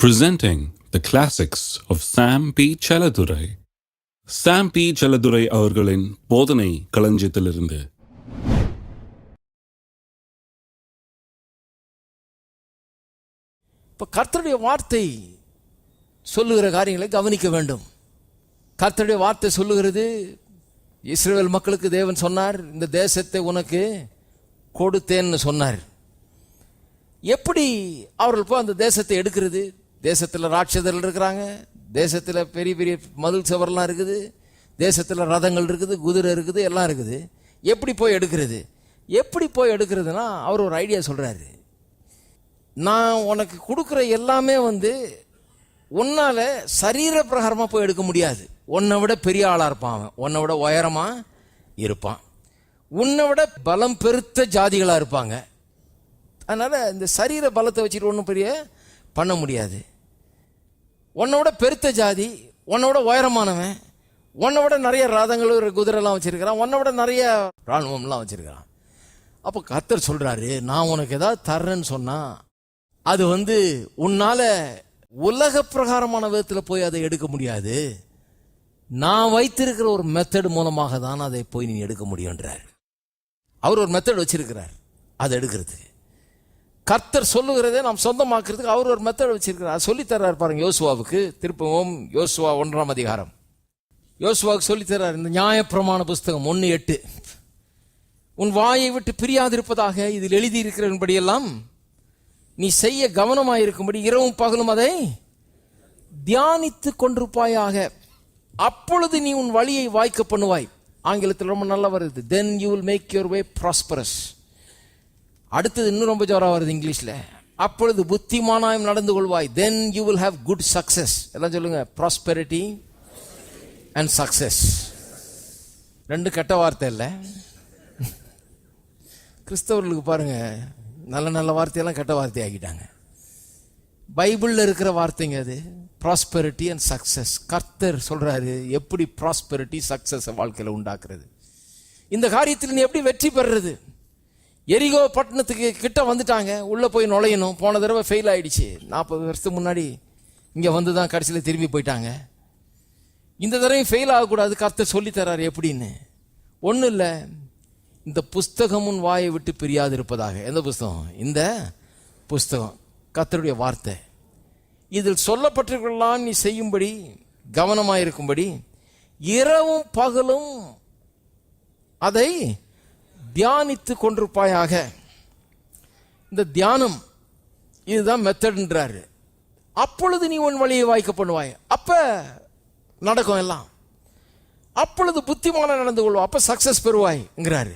presenting the classics of Sam P. Chaladurai. Sam P. Chaladurai அவர்களின் போதனை களஞ்சியத்திலிருந்து இப்போ கர்த்தருடைய வார்த்தை சொல்லுகிற காரியங்களை கவனிக்க வேண்டும் கர்த்தருடைய வார்த்தை சொல்லுகிறது இஸ்ரேல் மக்களுக்கு தேவன் சொன்னார் இந்த தேசத்தை உனக்கு கொடுத்தேன்னு சொன்னார் எப்படி அவர்கள் போய் அந்த தேசத்தை எடுக்கிறது தேசத்தில் ராட்சதர்கள் இருக்கிறாங்க தேசத்தில் பெரிய பெரிய மதில் சுவர்லாம் இருக்குது தேசத்தில் ரதங்கள் இருக்குது குதிரை இருக்குது எல்லாம் இருக்குது. எப்படி போய் எடுக்கிறது? எப்படி போய் எடுக்கிறதுனா அவர் ஒரு ஐடியா சொல்கிறாரு நான் உனக்கு கொடுக்குற எல்லாமே வந்து உன்னால் சரீர பிரகாரமாக போய் எடுக்க முடியாது. உன்னை விட பெரிய ஆளாக இருப்பான் அவன். உன்னை விட உயரமாக இருப்பான். உன்னை விட பலம் பெருத்த ஜாதிகளாக இருப்பாங்க. அதனால் இந்த சரீர பலத்தை வச்சுட்டு ஒன்றும் பெரிய பண்ண முடியாது. உன்னோட பெருத்த ஜாதி உன்னோட உயரமானவன் உன்னை விட நிறைய ரதங்கள் குதிரைலாம் வச்சிருக்கிறான் உன்னை விட நிறைய ராணுவம்லாம் வச்சிருக்கிறான். அப்போ கர்த்தர் சொல்றாரு நான் உனக்கு ஏதாவது தர்றேன்னு சொன்னா அது வந்து உன்னால உலக பிரகாரமான விதத்தில் போய் அதை எடுக்க முடியாது. நான் வைத்திருக்கிற ஒரு மெத்தட் மூலமாக தான் அதை போய் நீ எடுக்க முடியுன்றார் அவர் ஒரு மெத்தட் வச்சிருக்கிறார் அதை எடுக்கிறதுக்கு. கர்த்தர் சொல்லுகிறதே நாம் சொந்தமாக்குறதுக்கு அவர் ஒரு மெத்தட் வச்சிருக்கிறார். சொல்லித் தர்றாரு பாருங்க யோசுவாவுக்கு. திருப்பவும் யோசுவா ஒன்றாம் அதிகாரம். யோசுவாவுக்கு சொல்லித் தர்றார் இந்த நியாயப்பிரமாண புஸ்தகம் ஒன்று எட்டு. உன் வாயை விட்டு பிரியாதிருப்பதாக இதில் எழுதியிருக்கிறபடியெல்லாம் நீ செய்ய கவனமாயிருக்கும்படி இரவும் பகலும் அதை தியானித்து கொண்டிருப்பாயாக. அப்பொழுது நீ உன் வழியை வாய்க்க பண்ணுவாய். ஆங்கிலத்தில் ரொம்ப நல்லா வருது. Then you will make your way prosperous அடுத்தது இன்னும் ரொம்ப ஜோரா வருது இங்கிலீஷ்ல. அப்பொழுது புத்திமானாயும் நடந்து கொள்வாய். Then you will have good success எல்லாம் சொல்லுங்க. ப்ராஸ்பெரிட்டி அண்ட் சக்சஸ் ரெண்டு கெட்ட வார்த்தை இல்லை. கிறிஸ்தவர்களுக்கு பாருங்க. நல்ல நல்ல வார்த்தையெல்லாம் கெட்ட வார்த்தை ஆக்கிட்டாங்க. பைபிளில் இருக்கிற வார்த்தைங்க அது. ப்ராஸ்பெரிட்டி அண்ட் சக்சஸ் கர்த்தர் சொல்கிறாரு எப்படி ப்ராஸ்பெரிட்டி சக்சஸ் வாழ்க்கையில் உண்டாக்குறது. இந்த காரியத்தில் நீ எப்படி வெற்றி பெறுறது? எரிகோ பட்டணத்துக்கு கிட்ட வந்துட்டாங்க. உள்ளே போய் நுழையணும். போன தடவை ஃபெயில் ஆயிடுச்சு. நாற்பது வருஷத்துக்கு முன்னாடி இங்கே வந்து தான் கடைசியில் திரும்பி போயிட்டாங்க. இந்த தடவையும் ஃபெயில் ஆகக்கூடாது. கர்த்தர் சொல்லி எப்படின்னு. ஒன்றும் இல்லை. இந்த புஸ்தகமும் வாயை விட்டு பிரியாது இருப்பதாக எந்த புஸ்தகம்? இந்த புஸ்தகம். கர்த்தருடைய வார்த்தை. இதில் சொல்லப்பட்டிருக்கலாம். நீ செய்யும்படி கவனமாக இருக்கும்படி இரவும் பகலும் அதை தியானித்து கொண்டிருப்பாயாக. இந்த தியானம் இதுதான் மெத்தட்ன்றாரு அப்பொழுது நீ உன் வழியை வாய்க்க பண்ணுவாய். அப்ப நடக்கும் எல்லாம். அப்பொழுது புத்திமான நடந்து கொள்வோம் அப்ப சக்சஸ் பெறுவாய்ங்கிறாரு.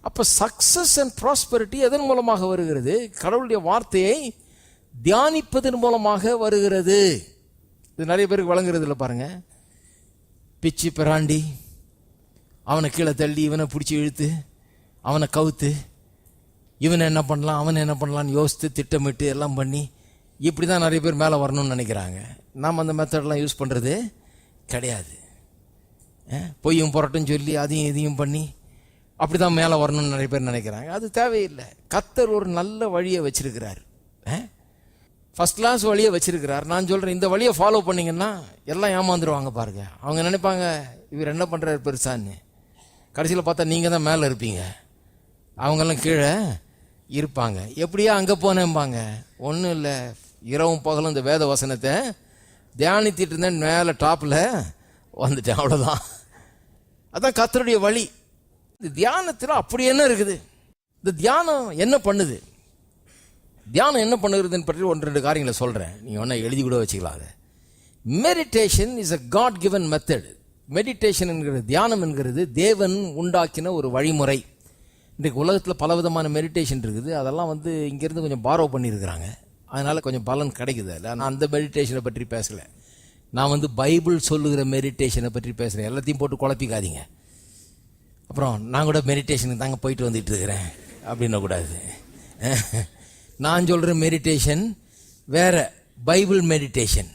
அப்ப சக்சஸ் அண்ட் ப்ராஸ்பெரிட்டி எதன் மூலமாக வருகிறது? கடவுளுடைய வார்த்தையை தியானிப்பதன் மூலமாக வருகிறது. இது நிறைய பேருக்கு வழங்குறது இல்லை பாருங்க. பிச்சு பிராண்டி அவனை கீழே தள்ளி இவனை பிடிச்சி இழுத்து அவனை கவுத்து இவனை என்ன பண்ணலாம் அவனை என்ன பண்ணலாம்னு யோசித்து திட்டமிட்டு எல்லாம் பண்ணி இப்படி தான் நிறைய பேர் மேலே வரணும்னு நினைக்கிறாங்க. நாம் அந்த மெத்தடெலாம் யூஸ் பண்ணுறது கிடையாது. பொய்யும் புரட்டும் சொல்லி அதையும் இதையும் பண்ணி அப்படி தான் மேலே வரணும்னு நிறைய பேர் நினைக்கிறாங்க. அது தேவையில்லை. கத்தர் ஒரு நல்ல வழியை வச்சுருக்கிறார். ஃபர்ஸ்ட் கிளாஸ் வழியை வச்சுருக்கிறார். நான் சொல்கிறேன் இந்த வழியை ஃபாலோ பண்ணிங்கன்னா எல்லாம் ஏமாந்துருவாங்க பாருங்க. அவங்க நினைப்பாங்க இவர் என்ன பண்ணுறாரு பெருசான்னு. கடைசியில் பார்த்தா நீங்கள் தான் மேலே இருப்பீங்க. அவங்கெல்லாம் கீழே இருப்பாங்க. எப்படியா அங்கே போனேம்பாங்க. ஒன்றும் இல்லை. இரவும் பகலும் இந்த வேத வசனத்தை தியானித்திட்டு இருந்தேன். மேலே டாப்பில் வந்துட்டேன். அவ்வளோதான் அதான் கத்தருடைய வழி. இந்த தியானத்தில் அப்படி என்ன இருக்குது? இந்த தியானம் என்ன பண்ணுது? தியானம் என்ன பண்ணுகிறதுன்னு பற்றி ஒன்று ரெண்டு காரியங்களை சொல்கிறேன் நீங்கள் ஒன்றா எழுதி கூட வச்சுக்கலாம் அதை. Meditation is a God given method meditation என்கிறது தியானம் என்கிறது தேவன் உண்டாக்கின ஒரு வழிமுறை. இன்றைக்கு உலகத்தில் பல விதமான மெடிடேஷன் இருக்குது. அதெல்லாம் வந்து இங்கேருந்து கொஞ்சம் பாரோ பண்ணியிருக்கிறாங்க. அதனால் கொஞ்சம் பலன் கிடைக்குது அதில். நான் அந்த மெடிடேஷனை பற்றி பேசலை. நான் வந்து பைபிள் சொல்லுகிற மெடிடேஷனை பற்றி பேசுகிறேன் எல்லாத்தையும் போட்டு குழப்பிக்காதீங்க. அப்புறம் நான் கூட மெடிடேஷனுக்கு தாங்க போயிட்டு வந்துட்டு இருக்கிறேன். அப்படின்னக்கூடாது நான் சொல்கிற மெடிடேஷன் வேற பைபிள் மெடிடேஷன்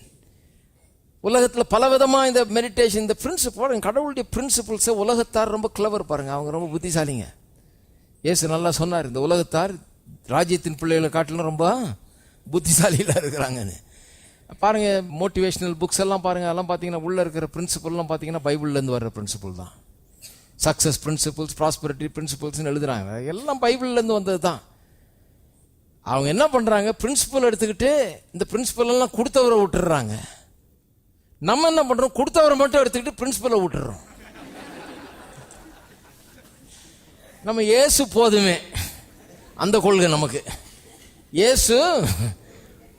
உலகத்தில் பல விதமாக இந்த மெடிடேஷன் இந்த பிரின்சிபல் கடவுளுடைய பிரின்சிபல்ஸை உலகத்தார் ரொம்ப கிளவர் பாருங்கள் அவங்க ரொம்ப புத்திசாலிங்க. இயேசு நல்லா சொன்னார் இந்த உலகத்தார் ராஜ்யத்தின் பிள்ளைகளை காட்டிலும் ரொம்ப புத்திசாலியில் இருக்கிறாங்கன்னு. பாருங்கள் மோட்டிவேஷ்னல் புக்ஸ் எல்லாம் பாருங்கள் அதெல்லாம் பார்த்தீங்கன்னா உள்ளே இருக்கிற பிரின்சிபல்லாம் பார்த்தீங்கன்னா பைபிள்லேருந்து வர்ற பிரின்சிபல் தான். சக்ஸஸ் பிரின்சிபல்ஸ் ப்ராஸ்பரிட்டி பிரின்சிபல்ஸ்னு எழுதுறாங்க. எல்லாம் பைபிள்லேருந்து வந்தது தான். அவங்க என்ன பண்ணுறாங்க பிரின்சிபல் எடுத்துக்கிட்டு இந்த பிரின்சிபலெல்லாம் கொடுத்தவரை விட்டுறாங்க நம்ம என்ன பண்ணுறோம் கொடுத்தவரை மட்டும் எடுத்துக்கிட்டு பிரின்சிபலை விட்டுறோம் நம்ம இயேசு போதுமே. அந்த கொள்கை நமக்கு. இயேசு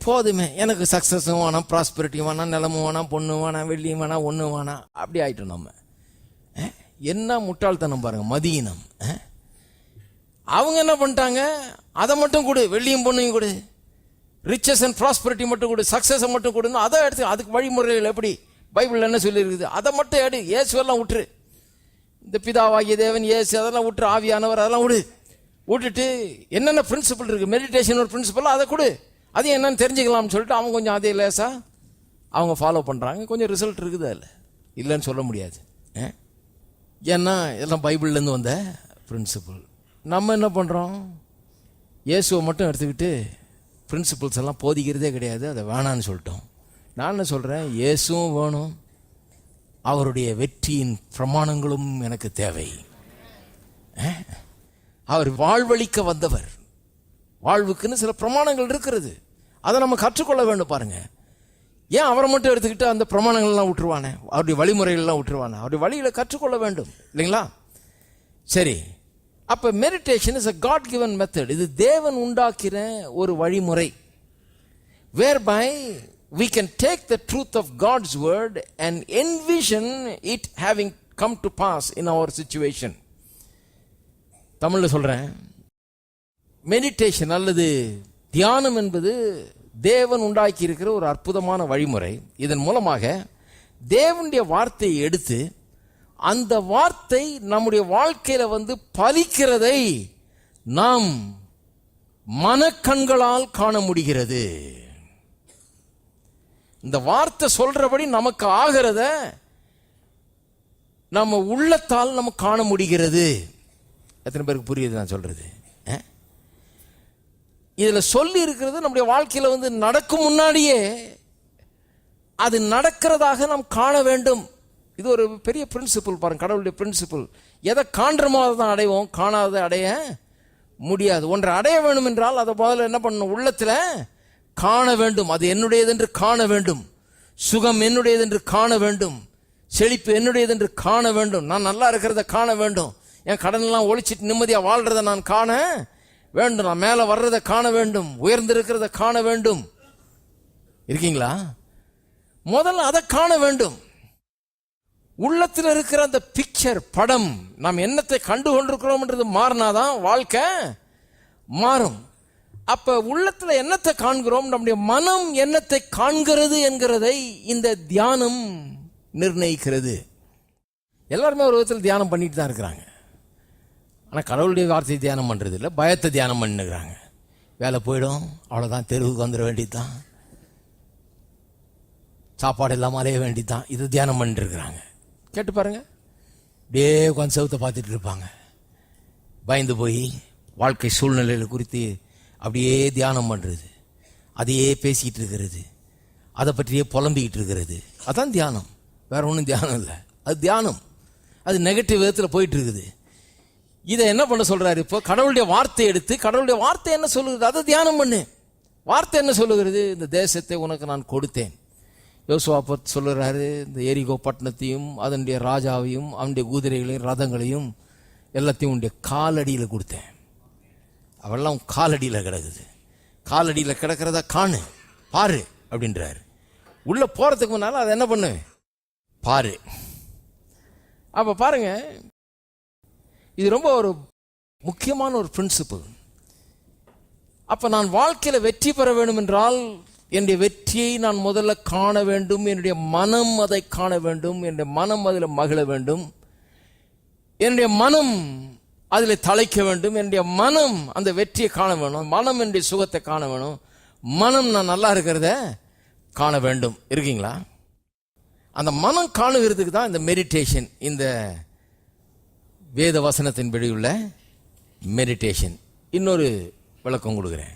போதுமே. எனக்கு சக்ஸஸும் வேணாம் ப்ராஸ்பரிட்டியும் வேணாம் நிலமும் வேணாம் பொண்ணு வேணாம் வெள்ளியும் வேணாம் ஒன்று வேணாம். அப்படி ஆயிட்டோம் நம்ம. என்ன முட்டாள்தனம் பாருங்க மதியினம். அவங்க என்ன பண்ணிட்டாங்க? அதை மட்டும் கொடு வெள்ளியும் பொண்ணையும் கொடு. ரிச்சஸ் அண்ட் ப்ராஸ்பரிட்டி மட்டும் கொடு சக்ஸஸை மட்டும் கொடுன்னு அதை எடுத்து அதுக்கு வழிமுறைகள் எப்படி? பைபிள் என்ன சொல்லியிருக்குது? அதை மட்டும் எடு இயேசுவெல்லாம் விட்டுரு இந்த பிதாவாகிய தேவன் ஏசு அதெல்லாம் விட்டு ஆவியானவர் அதெல்லாம் விடு. விட்டுட்டு என்னென்ன பிரின்சிபல் இருக்குது மெடிடேஷன் ஒரு பிரின்சிபல் அதை கொடு. அது என்னன்னு தெரிஞ்சுக்கலாம்னு சொல்லிட்டு அவங்க கொஞ்சம் அதே லேசாக அவங்க ஃபாலோ பண்ணுறாங்க கொஞ்சம் ரிசல்ட் இருக்குது அதில். இல்லைன்னு சொல்ல முடியாது. ஏன்னா இதெல்லாம் பைபிள்லேருந்து வந்த பிரின்சிபல் நம்ம என்ன பண்ணுறோம் இயேசுவை மட்டும் எடுத்துக்கிட்டு பிரின்சிபல்ஸ் எல்லாம் போதிக்கிறதே கிடையாது. அதை வேணான்னு சொல்லிட்டோம். நான் என்ன சொல்கிறேன் இயேசுவும் வேணும். அவருடைய வெற்றியின் பிரமாணங்களும் எனக்கு தேவை. அவர் வாழ்வழிக்க வந்தவர். வாழ்வுக்குன்னு சில பிரமாணங்கள் இருக்கிறது. அதை நம்ம கற்றுக்கொள்ள வேண்டும் பாருங்க. ஏன் அவரை மட்டும் எடுத்துக்கிட்டு அந்த பிரமாணங்கள்லாம் விட்டுருவானே? அவருடைய வழிமுறைகள்லாம் விட்டுருவானே? அவருடைய வழியில் கற்றுக்கொள்ள வேண்டும். இல்லைங்களா? சரி. அப்போ meditation is a God given method இது தேவன் உண்டாக்கிற ஒரு வழிமுறை. Whereby we can take the truth of God's word and envision it having come to pass in our situation. தமிழ்ல சொல்றேன் மெடிடேஷன் அல்லது தியானம் என்பது தேவன் உண்டாக்கி இருக்கிற ஒரு அற்புதமான வழிமுறை இதன் மூலமாக தேவனுடைய வார்த்தையை எடுத்து அந்த வார்த்தை நம்முடைய வாழ்க்கையில வந்து பலிக்கிறதை நாம் மனக்கண்களால் காண முடிகிறது இந்த வார்த்தை சொல்றபடி நமக்கு ஆகிறத நம்ம உள்ளத்தால் நம்ம காண முடிகிறது. எத்தனை பேருக்கு புரியுது நான் சொல்றது? இதில் சொல்லி இருக்கிறது நம்முடைய வாழ்க்கையில் வந்து நடக்கும் முன்னாடியே அது நடக்கிறதாக நாம் காண வேண்டும். இது ஒரு பெரிய பிரின்சிபல் பாருங்க கடவுளுடைய பிரின்சிபல் எதை காண்றமோ அதை தான் அடைவோம். காணாத அடைய முடியாது. ஒன்றை அடைய வேணும் என்றால் அதை முதல்ல என்ன பண்ணணும்? உள்ளத்தில் காண வேண்டும். அது என்னுடையது என்று காண வேண்டும். சுகம் என்னுடையது என்று காண வேண்டும். செழிப்பு என்னுடையது என்று காண வேண்டும். நான் நல்லா இருக்கிறத காண வேண்டும். என் கடனெல்லாம் ஒழிச்சிட்டு நிம்மதியாக வாழ்றத நான் காண வேண்டும். நான் மேலே வர்றதை காண வேண்டும். உயர்ந்திருக்கிறத காண வேண்டும். இருக்கீங்களா? முதல்ல அதை காண வேண்டும். உள்ளத்தில் இருக்கிற அந்த பிக்சர் படம் நாம் என்னத்தை கண்டு கொண்டிருக்கிறோம்ன்றது மாறினாதான் வாழ்க்கை மாறும். அப்ப உள்ளத்துல என்னத்தை காண்கிறோம்? நம்முடைய மனம் என்னத்தை காண்கிறது என்கிறதை இந்த தியானம் நிர்ணயிக்கிறது. எல்லாருமே ஒரு விதத்தில் தியானம் பண்ணிட்டு தான் இருக்கிறாங்க. ஆனால் கடவுளுடைய வார்த்தையை தியானம் பண்ணுறது இல்லை பயத்தை தியானம் பண்ணுகிறாங்க. வேலை போயிடும் அவ்வளோதான் தெருவுக்கு வந்துட வேண்டியதுதான். சாப்பாடு இல்லாமல் அலைய வேண்டியதுதான். இது தியானம் பண்ணிட்டுருக்குறாங்க கேட்டு பாருங்க. அப்படியே உட்காந்து செவத்தை பார்த்துட்டு இருப்பாங்க. பயந்து போய் வாழ்க்கை சூழ்நிலைகள் குறித்து அப்படியே தியானம் பண்ணுறது அதையே பேசிக்கிட்டு இருக்கிறது. அதை பற்றியே புலம்பிக்கிட்டு இருக்கிறது. அதான் தியானம். வேற ஒன்றும் தியானம் இல்லை. அது தியானம். அது நெகட்டிவ் விதத்தில் போயிட்டு இருக்குது. இதை என்ன பண்ண சொல்கிறாரு இப்போ கடவுளுடைய வார்த்தை எடுத்து கடவுளுடைய வார்த்தை என்ன சொல்லுகிறது அதை தியானம் பண்ணு. வார்த்தை என்ன சொல்லுகிறது? இந்த தேசத்தை உனக்கு நான் கொடுத்தேன். யோசுவா சொல்லுகிறாரு இந்த எரிகோ பட்டணத்தையும் அதனுடைய ராஜாவையும் அவனுடைய குதிரைகளையும் ரதங்களையும் எல்லாத்தையும் உன்னுடைய காலடியில் கொடுத்தேன். அவெல்லாம் காலடியில் கிடக்குது. காலடியில் கிடக்கிறத காணு. பாரு அப்படின்றாரு. உள்ளே போகிறதுக்கு முன்னால அதை என்ன பண்ணு? பாரு. அப்போ பாருங்க இது ரொம்ப ஒரு முக்கியமான ஒரு பிரின்சிபல் அப்போ நான் வாழ்க்கையில் வெற்றி பெற வேண்டும் என்றால் என்னுடைய வெற்றியை நான் முதல்ல காண வேண்டும் என்னுடைய மனம் அதை காண வேண்டும் என்னுடைய மனம் அதில் மகிழ வேண்டும். என்னுடைய மனம் அதில் தலைக்க வேண்டும். என்னுடைய மனம் அந்த வெற்றியை காண வேணும். மனம் என்னுடைய சுகத்தை காண வேணும். மனம் நான் நல்லா இருக்கிறத காண வேண்டும். இருக்கீங்களா? அந்த மனம் காணுகிறதுக்கு தான் இந்த மெடிடேஷன் இந்த வேத வசனத்தின்படி உள்ள மெடிடேஷன் இன்னொரு விளக்கம் கொடுக்குறேன்.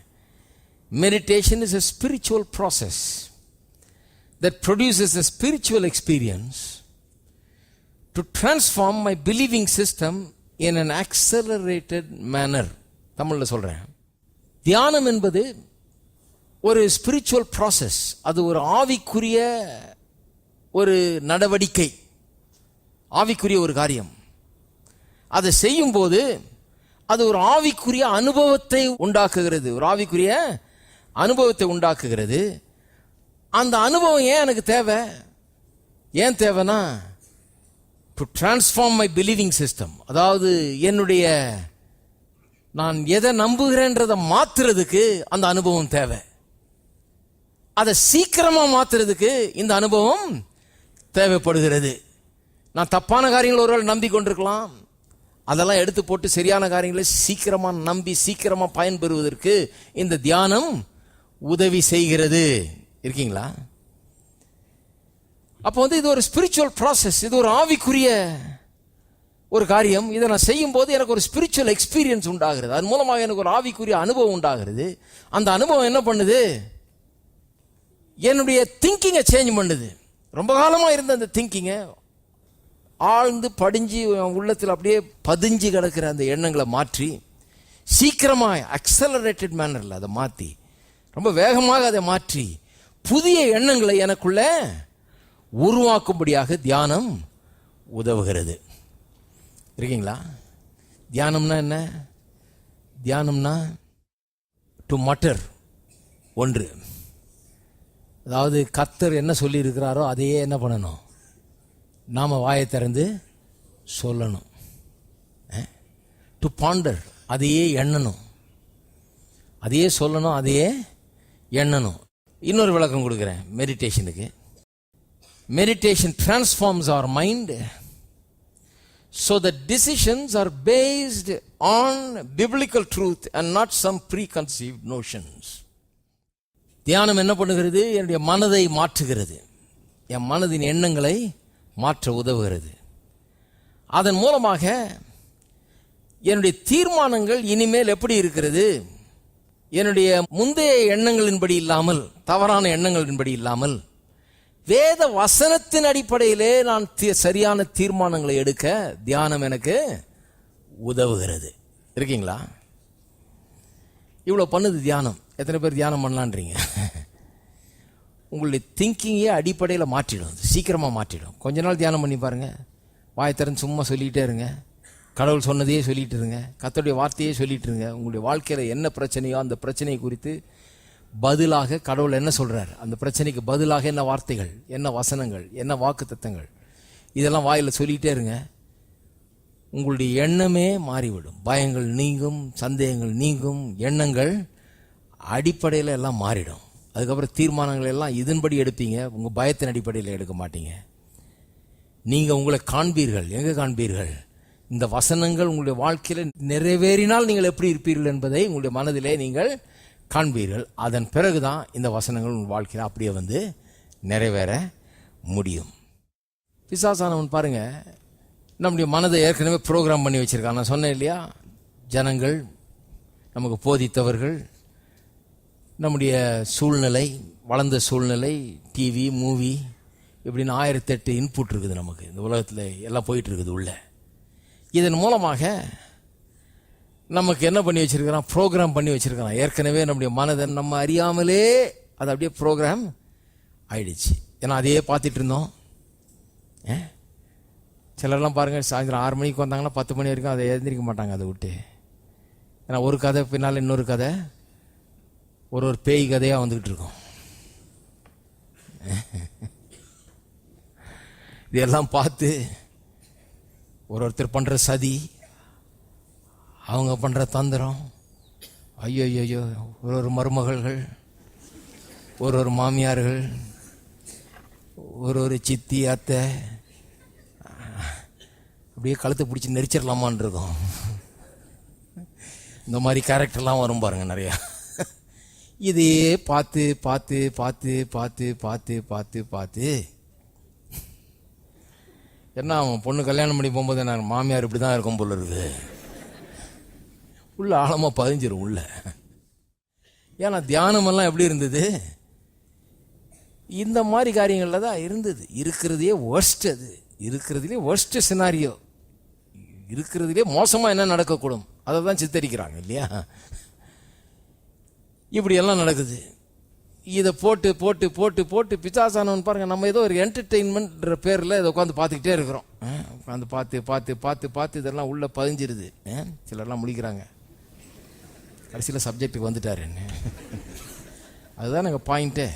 Meditation is a spiritual process that produces a spiritual experience to transform my believing system in an accelerated manner தமிழில் சொல்கிறேன் தியானம் என்பது ஒரு ஸ்பிரிச்சுவல் ப்ராசஸ் அது ஒரு ஆவிக்குரிய ஒரு நடவடிக்கை. ஆவிக்குரிய ஒரு காரியம். அதை செய்யும்போது அது ஒரு ஆவிக்குரிய அனுபவத்தை உண்டாக்குகிறது. ஒரு ஆவிக்குரிய அனுபவத்தை உண்டாக்குகிறது. அந்த அனுபவம் ஏன் எனக்கு தேவை? ஏன் தேவைன்னா to transform my believing system அதாவது என்னுடைய நான் எதை நம்புகிறேன்றதை மாத்துறதுக்கு அந்த அனுபவம் தேவை. அதை சீக்கிரமா மாத்துறதுக்கு இந்த அனுபவம் தேவைப்படுகிறது. நான் தப்பான காரியங்களை ஒருவேளை நம்பி கொண்டிருக்கலாம் அதெல்லாம் எடுத்து போட்டு சரியான காரியங்களை சீக்கிரமா நம்பி சீக்கிரமா பயன்பெறுவதற்கு இந்த தியானம் உதவி செய்கிறது. இருக்கீங்களா? அப்போ வந்து இது ஒரு ஸ்பிரிச்சுவல் ப்ராசஸ் இது ஒரு ஆவிக்குரிய ஒரு காரியம். இதை நான் செய்யும் போது எனக்கு ஒரு ஸ்பிரிச்சுவல் எக்ஸ்பீரியன்ஸ் உண்டாகிறது. அது மூலமாக எனக்கு ஒரு ஆவிக்குரிய அனுபவம் உண்டாகிறது. அந்த அனுபவம் என்ன பண்ணுது? என்னுடைய திங்கிங்கை சேஞ்ச் பண்ணுது. ரொம்ப காலமாக இருந்த அந்த திங்கிங்கை ஆழ்ந்து படிஞ்சு உள்ளத்தில் அப்படியே பதிஞ்சு கிடக்கிற அந்த எண்ணங்களை மாற்றி சீக்கிரமாக அக்சலரேட்டட் மேனரில் அதை மாற்றி ரொம்ப வேகமாக அதை மாற்றி புதிய எண்ணங்களை எனக்குள்ளே உருவாக்கும்படியாக தியானம் உதவுகிறது. இருக்கீங்களா? தியானம்னா என்ன? தியானம்னா டு மட்டர் ஒன்று. அதாவது கத்தர் என்ன சொல்லியிருக்கிறாரோ அதையே என்ன பண்ணணும்? நாம் வாயை திறந்து சொல்லணும். டு பாண்டர் அதையே எண்ணணும். அதையே சொல்லணும் அதையே எண்ணணும். இன்னொரு விளக்கம் கொடுக்குறேன் மெடிடேஷனுக்கு meditation transforms our mind so the decisions are based on biblical truth and not some preconceived notions தியானம் என்ன பண்ணுகிறது? என்னுடைய மனதை மாற்றுகிறது. என் மனதின் எண்ணங்களை மாற்ற உதவுகிறது. அதன் மூலமாக என்னுடைய தீர்மானங்கள் இனிமேல் எப்படி இருக்கிறது? என்னுடைய முந்தைய எண்ணங்களின்படி இல்லாமல் தவறான எண்ணங்களின்படி இல்லாமல் வேத வசனத்தின் அடிப்படையிலே நான் தீ- சரியான தீர்மானங்களை எடுக்க தியானம் எனக்கு உதவுகிறது. இருக்கீங்களா? இவ்வளோ பண்ணுது தியானம். எத்தனை பேர் தியானம் பண்ணலான்றீங்க? உங்களுடைய திங்கிங்கே அடிப்படையில் மாற்றிடும். சீக்கிரமாக மாற்றிடும். கொஞ்ச நாள் தியானம் பண்ணி பாருங்கள் வாயத்திறன் சும்மா சொல்லிகிட்டே இருங்க. கடவுள் சொன்னதையே சொல்லிகிட்டு இருங்க. கத்தோடைய வார்த்தையே சொல்லிகிட்டு இருங்க. உங்களுடைய வாழ்க்கையில் என்ன பிரச்சனையோ அந்த பிரச்சனையை குறித்து பதிலாக கடவுள் என்ன சொல்கிறார் அந்த பிரச்சனைக்கு பதிலாக என்ன வார்த்தைகள் என்ன வசனங்கள் என்ன வாக்கு இதெல்லாம் வாயில் சொல்லிகிட்டே இருங்க. உங்களுடைய எண்ணமே மாறிவிடும். பயங்கள் நீங்கும் சந்தேகங்கள் நீங்கும் எண்ணங்கள் அடிப்படையில் எல்லாம் மாறிடும். அதுக்கப்புறம் தீர்மானங்கள் எல்லாம் இதன்படி எடுப்பீங்க. உங்கள் பயத்தின் அடிப்படையில் எடுக்க மாட்டீங்க. நீங்கள் உங்களை காண்பீர்கள். எங்கே காண்பீர்கள்? இந்த வசனங்கள் உங்களுடைய வாழ்க்கையில் நிறைவேறினால் நீங்கள் எப்படி இருப்பீர்கள் என்பதை உங்களுடைய மனதிலே நீங்கள் காண்பீர்கள். அதன் பிறகு தான் இந்த வசனங்கள் உன் வாழ்க்கையில் அப்படியே வந்து நிறைவேற முடியும். பிசாசானவன் பாருங்கள் நம்முடைய மனதை ஏற்கனவே ப்ரோக்ராம் பண்ணி வச்சுருக்கான். நான் சொன்னேன் இல்லையா? ஜனங்கள் நமக்கு போதித்தவர்கள் நம்முடைய சூழ்நிலை வளர்ந்த சூழ்நிலை டிவி மூவி இப்படின்னு ஆயிரத்தெட்டு இன்புட் இருக்குது நமக்கு. இந்த உலகத்தில் எல்லாம் போயிட்டு இருக்குது உள்ள. இதன் மூலமாக நமக்கு என்ன பண்ணி வச்சிருக்கிறான்? ப்ரோக்ராம் பண்ணி வச்சிருக்கிறான். ஏற்கனவே நம்முடைய மனதை நம்ம அறியாமலே அது அப்படியே ப்ரோக்ராம் ஆயிடுச்சு. ஏன்னா அதையே பார்த்துட்டு இருந்தோம். ஏ? சிலர்லாம் பாருங்கள் சாயந்தரம் ஆறு மணிக்கு வந்தாங்கன்னா பத்து மணி வரைக்கும் அதை எழுந்திரிக்க மாட்டாங்க அதை விட்டு. ஏன்னா ஒரு கதை பின்னால் இன்னொரு கதை. ஒரு ஒரு பேய் கதையாக வந்துக்கிட்டு இருக்கும். இதெல்லாம் பார்த்து ஒரு ஒருத்தர் பண்ணுற சதி அவங்க பண்ணுற தந்திரம். ஐயோ ஐயோ ஒரு ஒரு மருமகள்கள் ஒரு ஒரு மாமியார்கள் ஒரு ஒரு சித்தி அத்தை அப்படியே கழுத்தை பிடிச்சி நெரிச்சிடலாமான் இருக்கும். இந்த மாதிரி கேரக்டர்லாம் வரும் பாருங்க நிறையா. இதையே பார்த்து பார்த்து பார்த்து பார்த்து பார்த்து பார்த்து பார்த்து. என்ன அவன் பொண்ணு கல்யாணம் பண்ணி போகும்போது நாங்கள் மாமியார் இப்படி தான் இருக்கும் போல இருக்குது உள்ள ஆழமாக பதிஞ்சிரும் உள்ள. ஏன்னா தியானமெல்லாம் எப்படி இருந்தது? இந்த மாதிரி காரியங்களில் தான் இருந்தது. இருக்கிறதையே ஒர்ஸ்ட் அது. இருக்கிறதுலே ஒர்ஸ்ட் சினாரியோ இருக்கிறதுலே மோசமாக என்ன நடக்கக்கூடும்? அதை தான் சித்தரிக்கிறாங்க இல்லையா? இப்படியெல்லாம் நடக்குது. இதை போட்டு போட்டு போட்டு போட்டு பிச்சாசானவன் பாருங்கள் நம்ம ஏதோ ஒரு என்டர்டெயின்மெண்ட்ன்ற பேரில் இதை உட்காந்து பார்த்துக்கிட்டே இருக்கிறோம். உட்காந்து பார்த்து பார்த்து பார்த்து பார்த்து இதெல்லாம் உள்ளே பதிஞ்சிருது. சிலர்லாம் முடிக்கிறாங்க கடைசியில் சப்ஜெக்ட்டுக்கு வந்துட்டார் என்ன? அதுதான் நாங்கள் பாயிண்ட்டே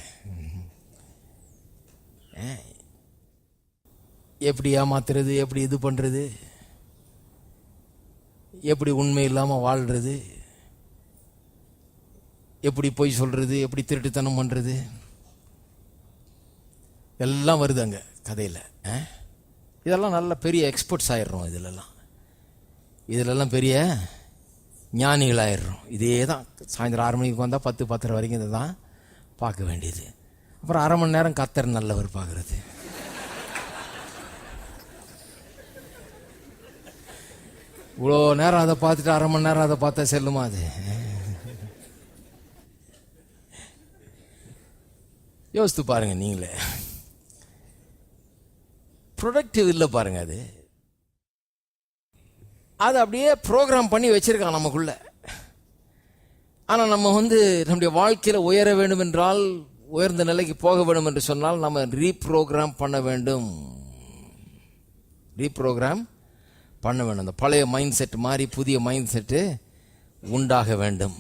எப்படி ஏமாத்துறது எப்படி இது பண்ணுறது எப்படி உண்மை இல்லாமல் வாழ்கிறது எப்படி பொய் சொல்கிறது எப்படி திருட்டுத்தனம் பண்ணுறது எல்லாம் வருது அங்கே கதையில். இதெல்லாம் நல்ல பெரிய எக்ஸ்பர்ட்ஸ் ஆயிடுறோம் இதிலெல்லாம். இதிலெல்லாம் பெரிய ஞானிகளாயிடுறோம். இதே தான் சாயந்தரம் ஆறு மணிக்கு வந்தால் பத்து பத்தரை வரைக்கும் இதை தான் பார்க்க வேண்டியது. அப்புறம் அரை மணி நேரம் கத்தர் நல்லவர் பார்க்குறது. இவ்வளோ நேரம் அதை பார்த்துட்டு அரை மணி நேரம் அதை பார்த்தா செல்லுமா அது? யோசித்து பாருங்கள் நீங்களே. ப்ரொடக்டிவ் இல்லை பாருங்கள் அது. அதை அப்படியே ப்ரோக்ராம் பண்ணி வச்சுருக்கான் நமக்குள்ள. ஆனால் நம்ம வந்து நம்முடைய வாழ்க்கையில் உயர வேண்டும் என்றால் உயர்ந்த நிலைக்கு போக வேண்டும் என்று சொன்னால் நம்ம ரீப்ரோக்ராம் பண்ண வேண்டும். ரீப்ரோக்ராம் பண்ண வேண்டும். அந்த பழைய மைண்ட் செட் மாதிரி புதிய மைண்ட் செட்டு உண்டாக வேண்டும்.